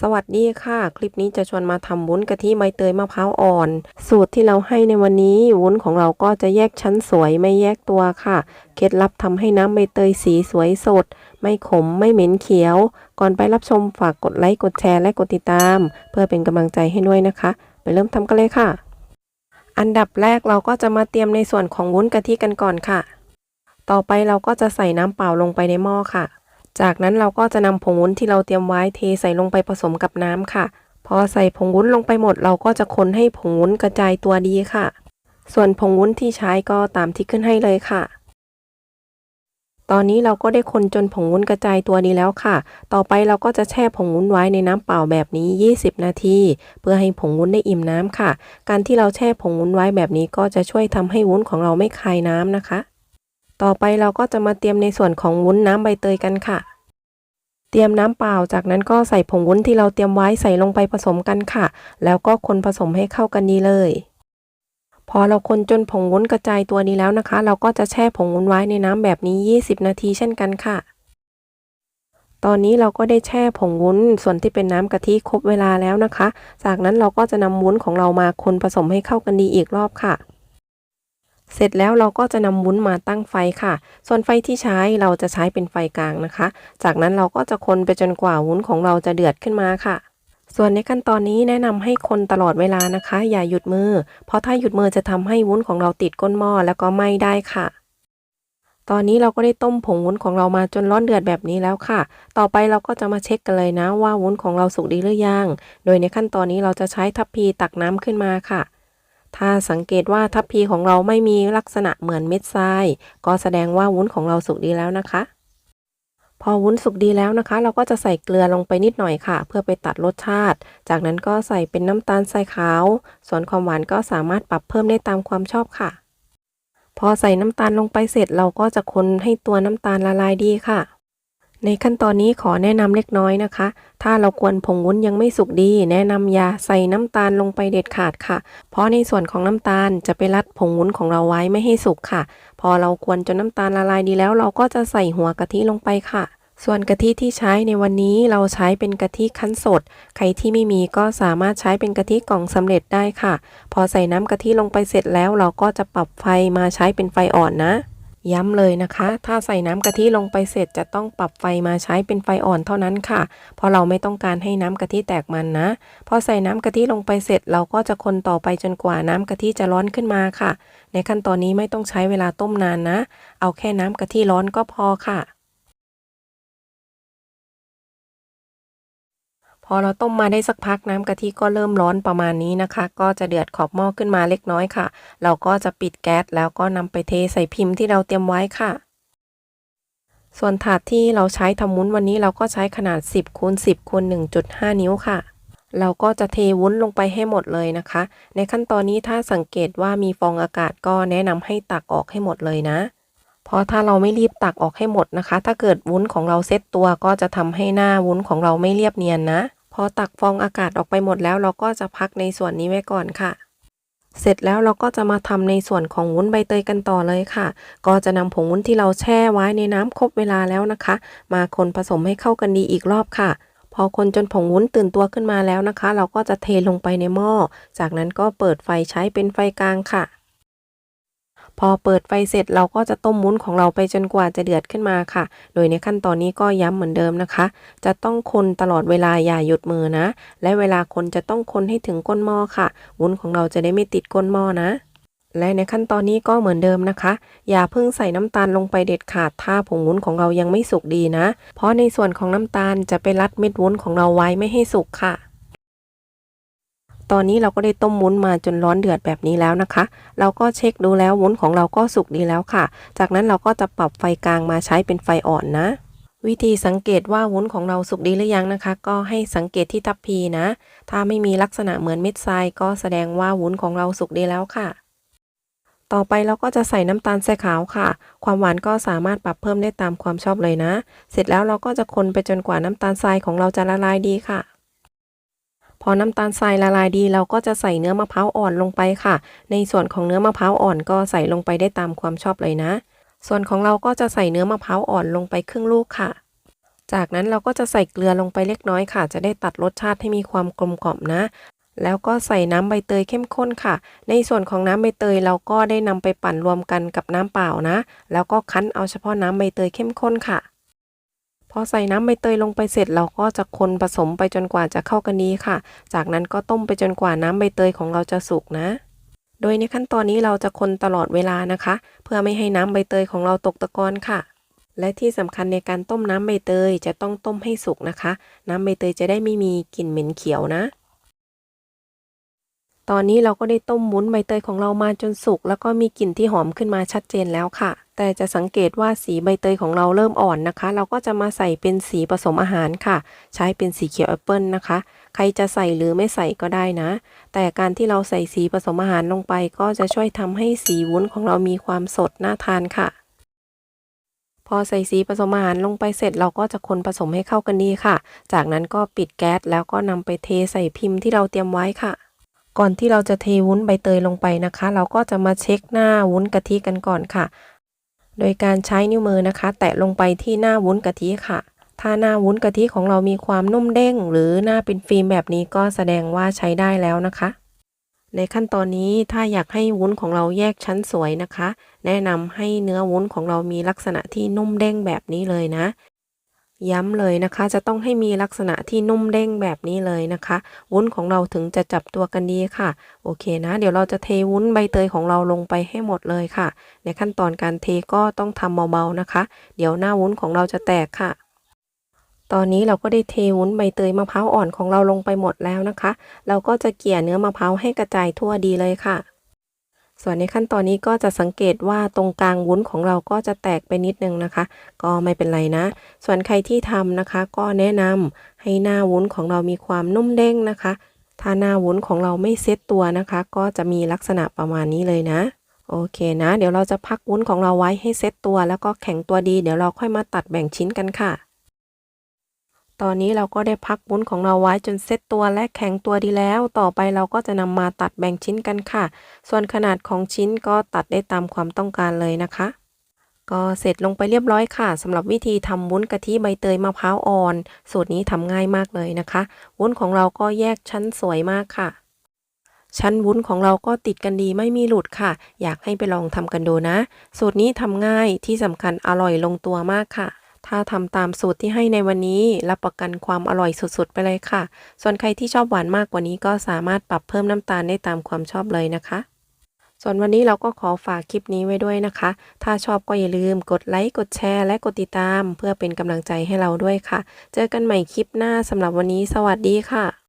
สวัสดีค่ะ คลิปนี้จะชวนมาทำวุ้นกะทิใบเตยมะพร้าวอ่อน สูตรที่เราให้ในวันนี้ วุ้นของเราก็จะแยกชั้นสวยไม่แยกตัวค่ะ เคล็ดลับทำให้น้ำใบเตยสีสวยสด ไม่ขมไม่เหม็นเขียว ก่อนไปรับชมฝากกดไลค์กดแชร์และกดติดตาม เพื่อเป็นกำลังใจให้ด้วยนะคะ ไปเริ่มทำกันเลยค่ะ อันดับแรกเราก็จะมาเตรียมในส่วนของวุ้นกะทิกันก่อนค่ะ ต่อไปเราก็จะใส่น้ำเปล่าลงไปในหม้อค่ะ จากนั้นเราก็จะนำผงวุ้นที่เราเตรียมไว้เทใส่ลงไปผสมกับน้ำค่ะ พอใส่ผงวุ้นลงไปหมด เราก็จะคนให้ผงวุ้นกระจายตัวดีค่ะ ส่วนผงวุ้นที่ใช้ก็ตามที่ขึ้นให้เลยค่ะ ตอนนี้เราก็ได้คนจนผงวุ้นกระจายตัวดีแล้วค่ะ ต่อไปเราก็จะแช่ผงวุ้นไว้ในน้ำเปล่าแบบนี้ 20 นาที เพื่อให้ผงวุ้นได้อิ่มน้ำค่ะ การที่เราแช่ผงวุ้นไว้แบบนี้ก็จะช่วยทำให้วุ้นของเราไม่คายน้ำนะคะต่อไปเราก็จะมาเตรียมในส่วนของวุ้นน้ำใบเตยกันค่ะ เตรียมน้ำเปล่า จากนั้นก็ใส่ผงวุ้นที่เราเตรียมไว้ใส่ลงไปผสมกันค่ะ แล้วก็คนผสมให้เข้ากันดีเลย พอเราคนจนผงวุ้นกระจายตัวดีแล้วนะคะ เราก็จะแช่ผงวุ้นไว้ในน้ำแบบนี้ 20 นาทีเช่นกันค่ะ ตอนนี้เราก็ได้แช่ผงวุ้นส่วนที่เป็นน้ำกะทิครบเวลาแล้วนะคะ จากนั้นเราก็จะนำวุ้นของเรามาคนผสมให้เข้ากันดีอีกรอบค่ะ เสร็จแล้วเราก็จะนำวุ้นมาตั้งไฟค่ะ ส่วนไฟที่ใช้เราจะใช้เป็นไฟกลางนะคะ จากนั้นเราก็จะคนไปจนกว่าวุ้นของเราจะเดือดขึ้นมาค่ะ ส่วนในขั้นตอนนี้แนะนำให้คนตลอดเวลานะคะ อย่าหยุดมือ เพราะถ้าหยุดมือจะทำให้วุ้นของเราติดก้นหม้อแล้วก็ไหม้ได้ค่ะ ตอนนี้เราก็ได้ต้มผงวุ้นของเรามาจนร้อนเดือดแบบนี้แล้วค่ะ ต่อไปเราก็จะมาเช็คกันเลยนะว่าวุ้นของเราสุกดีหรือยัง โดยในขั้นตอนนี้เราจะใช้ทัพพีตักน้ำขึ้นมาค่ะ ถ้าสังเกตว่าทัพพีของเราไม่มีลักษณะเหมือนเม็ดทราย ก็แสดงว่าวุ้นของเราสุกดีแล้วนะคะ พอวุ้นสุกดีแล้วนะคะ เราก็จะใส่เกลือลงไปนิดหน่อยค่ะ เพื่อไปตัดรสชาติ จากนั้นก็ใส่เป็นน้ำตาลทรายขาว ส่วนความหวานก็สามารถปรับเพิ่มได้ตามความชอบค่ะ พอใส่น้ำตาลลงไปเสร็จเราก็จะคนให้ตัวน้ำตาลละลายดีค่ะ ในขั้นตอนนี้ขอแนะนำเล็กน้อยนะคะ ถ้าเรากวนผงวุ้นยังไม่สุกดี แนะนำอย่าใส่น้ำตาลลงไปเด็ดขาดค่ะ เพราะในส่วนของน้ำตาลจะไปรัดผงวุ้นของเราไว้ไม่ให้สุกค่ะ พอเรากวนจนน้ำตาลละลายดีแล้ว เราก็จะใส่หัวกะทิลงไปค่ะส่วนกะทิที่ใช้ในวันนี้เราใช้เป็นกะทิคั้นสด ใครที่ไม่มีก็สามารถใช้เป็นกะทิกล่องสำเร็จได้ค่ะ พอใส่น้ำกะทิลงไปเสร็จแล้ว เราก็จะปรับไฟมาใช้เป็นไฟอ่อนนะ ย้ำเลยนะคะ ถ้าใส่น้ำกะทิลงไปเสร็จจะต้องปรับไฟมาใช้เป็นไฟอ่อนเท่านั้นค่ะ เพราะเราไม่ต้องการให้น้ำกะทิแตกมันนะ พอใส่น้ำกะทิลงไปเสร็จ เราก็จะคนต่อไปจนกว่าน้ำกะทิจะร้อนขึ้นมาค่ะ ในขั้นตอนนี้ไม่ต้องใช้เวลาต้มนานนะ เอาแค่น้ำกะทิร้อนก็พอค่ะ อเราต้มมาได้สักพักน้ำกะทิก็เริ่มร้อนประมาณนี้นะคะ ก็จะเดือดขอบหม้อขึ้นมาเล็กน้อยค่ะ เราก็จะปิดแก๊สแล้วก็นำไปเทใส่พิมพ์ที่เราเตรียมไว้ค่ะ ส่วนถาดที่เราใช้ทำวุ้นวันนี้เราก็ใช้ขนาด 10คูณ10คูณ1.5 นิ้วค่ะ เราก็จะเทวุ้นลงไปให้หมดเลยนะคะ ในขั้นตอนนี้ถ้าสังเกตว่ามีฟองอากาศก็แนะนำให้ตักออกให้หมดเลยนะเพราะถ้าเราไม่รีบตักออกให้หมดนะคะ ถ้าเกิดวุ้นของเราเซ็ตตัวก็จะทำให้หน้าวุ้นของเราไม่เรียบเนียนนะ พอตักฟองอากาศออกไปหมดแล้วเราก็จะพักในส่วนนี้ไว้ก่อนค่ะ เสร็จแล้วเราก็จะมาทำในส่วนของวุ้นใบเตยกันต่อเลยค่ะ ก็จะนำผงวุ้นที่เราแช่ไว้ในน้ำครบเวลาแล้วนะคะ มาคนผสมให้เข้ากันดีอีกรอบค่ะ พอคนจนผงวุ้นตื่นตัวขึ้นมาแล้วนะคะ เราก็จะเทลงไปในหม้อ จากนั้นก็เปิดไฟใช้เป็นไฟกลางค่ะ อเปิดไฟเสร็จเราก็จะต้มวุ้นของเราไปจนกว่าจะเดือดขึ้นมาค่ะ โดยในขั้นตอนนี้ก็ย้ำเหมือนเดิมนะคะ จะต้องคนตลอดเวลาอย่าหยุดมือนะ และเวลาคนจะต้องคนให้ถึงก้นหม้อค่ะ วุ้นของเราจะได้ไม่ติดก้นหม้อนะและในขั้นตอนนี้ก็เหมือนเดิมนะคะ อย่าเพิ่งใส่น้ำตาลลงไปเด็ดขาดถ้าผงวุ้นของเรายังไม่สุกดีนะ เพราะในส่วนของน้ำตาลจะไปรัดเม็ดวุ้นของเราไว้ไม่ให้สุกค่ะ ตอนนี้เราก็ได้ต้มวุ้นมาจนร้อนเดือดแบบนี้แล้วนะคะ เราก็เช็คดูแล้ววุ้นของเราก็สุกดีแล้วค่ะ จากนั้นเราก็จะปรับไฟกลางมาใช้เป็นไฟอ่อนนะวิธีสังเกตว่าวุ้นของเราสุกดีหรือยังนะคะ ก็ให้สังเกตที่ทัพพีนะ ถ้าไม่มีลักษณะเหมือนเม็ดทรายก็แสดงว่าวุ้นของเราสุกดีแล้วค่ะ ต่อไปเราก็จะใส่น้ำตาลทรายขาวค่ะ ความหวานก็สามารถปรับเพิ่มได้ตามความชอบเลยนะ เสร็จแล้วเราก็จะคนไปจนกว่าน้ำตาลทรายของเราจะละลายดีค่ะ พอน้ำตาลทรายละลายดี เราก็จะใส่เนื้อมะพร้าวอ่อนลงไปค่ะ ในส่วนของเนื้อมะพร้าวอ่อนก็ใส่ลงไปได้ตามความชอบเลยนะ ส่วนของเราก็จะใส่เนื้อมะพร้าวอ่อนลงไปครึ่งลูกค่ะ จากนั้นเราก็จะใส่เกลือลงไปเล็กน้อยค่ะ จะได้ตัดรสชาติให้มีความกลมกล่อมนะ แล้วก็ใส่น้ำใบเตยเข้มข้นค่ะ ในส่วนของน้ำใบเตยเราก็ได้นำไปปั่นรวมกันกับน้ำเปล่านะ แล้วก็คั้นเอาเฉพาะน้ำใบเตยเข้มข้นค่ะ พอใส่น้ำใบเตยลงไปเสร็จเราก็จะคนผสมไปจนกว่าจะเข้ากันดีค่ะ จากนั้นก็ต้มไปจนกว่าน้ำใบเตยของเราจะสุกนะ โดยในขั้นตอนนี้เราจะคนตลอดเวลานะคะ เพื่อไม่ให้น้ำใบเตยของเราตกตะกอนค่ะ และที่สำคัญในการต้มน้ำใบเตยจะต้องต้มให้สุกนะคะ น้ำใบเตยจะได้ไม่มีกลิ่นเหม็นเขียวนะ ตอนนี้เราก็ได้ต้มวุ้นใบเตยของเรามาจนสุกแล้วก็มีกลิ่นที่หอมขึ้นมาชัดเจนแล้วค่ะ แต่จะสังเกตว่าสีใบเตยของเราเริ่มอ่อนนะคะ เราก็จะมาใส่เป็นสีผสมอาหารค่ะ ใช้เป็นสีเขียวแอปเปิลนะคะ ใครจะใส่หรือไม่ใส่ก็ได้นะ แต่การที่เราใส่สีผสมอาหารลงไป ก็จะช่วยทำให้สีวุ้นของเรามีความสดน่าทานค่ะ พอใส่สีผสมอาหารลงไปเสร็จเราก็จะคนผสมให้เข้ากันดีค่ะ จากนั้นก็ปิดแก๊สแล้วก็นำไปเทใส่พิมพ์ที่เราเตรียมไว้ค่ะ ก่อนที่เราจะเทวุ้นใบเตยลงไปนะคะ เราก็จะมาเช็คหน้าวุ้นกะทิกันก่อนค่ะ โดยการใช้นิ้วมือนะคะ แตะลงไปที่หน้าวุ้นกะทิค่ะ ถ้าหน้าวุ้นกะทิของเรามีความนุ่มเด้ง หรือหน้าเป็นฟิล์มแบบนี้ก็แสดงว่าใช้ได้แล้วนะคะ ในขั้นตอนนี้ถ้าอยากให้วุ้นของเราแยกชั้นสวยนะคะ แนะนำให้เนื้อวุ้นของเรามีลักษณะที่นุ่มเด้งแบบนี้เลยนะ ย้ำเลยนะคะ จะต้องให้มีลักษณะที่นุ่มเด้งแบบนี้เลยนะคะ วุ้นของเราถึงจะจับตัวกันดีค่ะ โอเคนะ เดี๋ยวเราจะเทวุ้นใบเตยของเราลงไปให้หมดเลยค่ะ ในขั้นตอนการเทก็ต้องทำเบาๆนะคะ เดี๋ยวหน้าวุ้นของเราจะแตกค่ะตอนนี้เราก็ได้เทวุ้นใบเตยมะพร้าวอ่อนของเราลงไปหมดแล้วนะคะ เราก็จะเกี่ยเนื้อมะพร้าวให้กระจายทั่วดีเลยค่ะ ส่วนในขั้นตอนนี้ก็จะสังเกตว่าตรงกลางวุ้นของเราก็จะแตกไปนิดนึงนะคะ ก็ไม่เป็นไรนะ ส่วนใครที่ทำนะคะ ก็แนะนำให้หน้าวุ้นของเรามีความนุ่มเด้งนะคะ ถ้าหน้าวุ้นของเราไม่เซ็ตตัวนะคะ ก็จะมีลักษณะประมาณนี้เลยนะ โอเคนะ เดี๋ยวเราจะพักวุ้นของเราไว้ให้เซ็ตตัว แล้วก็แข็งตัวดี เดี๋ยวเราค่อยมาตัดแบ่งชิ้นกันค่ะ ตอนนี้เราก็ได้พักวุ้นของเราไว้จนเซ็ตตัวและแข็งตัวดีแล้ว ต่อไปเราก็จะนำมาตัดแบ่งชิ้นกันค่ะ ส่วนขนาดของชิ้นก็ตัดได้ตามความต้องการเลยนะคะ ก็เสร็จลงไปเรียบร้อยค่ะสำหรับวิธีทำวุ้นกะทิใบเตยมะพร้าวอ่อน สูตรนี้ทำง่ายมากเลยนะคะ วุ้นของเราก็แยกชั้นสวยมากค่ะชั้นวุ้นของเราก็ติดกันดีไม่มีหลุดค่ะ อยากให้ไปลองทำกันดูนะ สูตรนี้ทำง่ายที่สำคัญอร่อยลงตัวมากค่ะ ถ้าทำตามสูตรที่ให้ในวันนี้รับประกันความอร่อยสุดๆ ไปเลยค่ะ ส่วนใครที่ชอบหวานมากกว่านี้ก็สามารถปรับเพิ่มน้ำตาลได้ตามความชอบเลยนะคะส่วนวันนี้เราก็ขอฝากคลิปนี้ไว้ด้วยนะคะ ถ้าชอบก็อย่าลืมกดไลค์ กดแชร์ และกดติดตาม เพื่อเป็นกำลังใจให้เราด้วยค่ะ เจอกันใหม่คลิปหน้าสำหรับวันนี้ สวัสดีค่ะ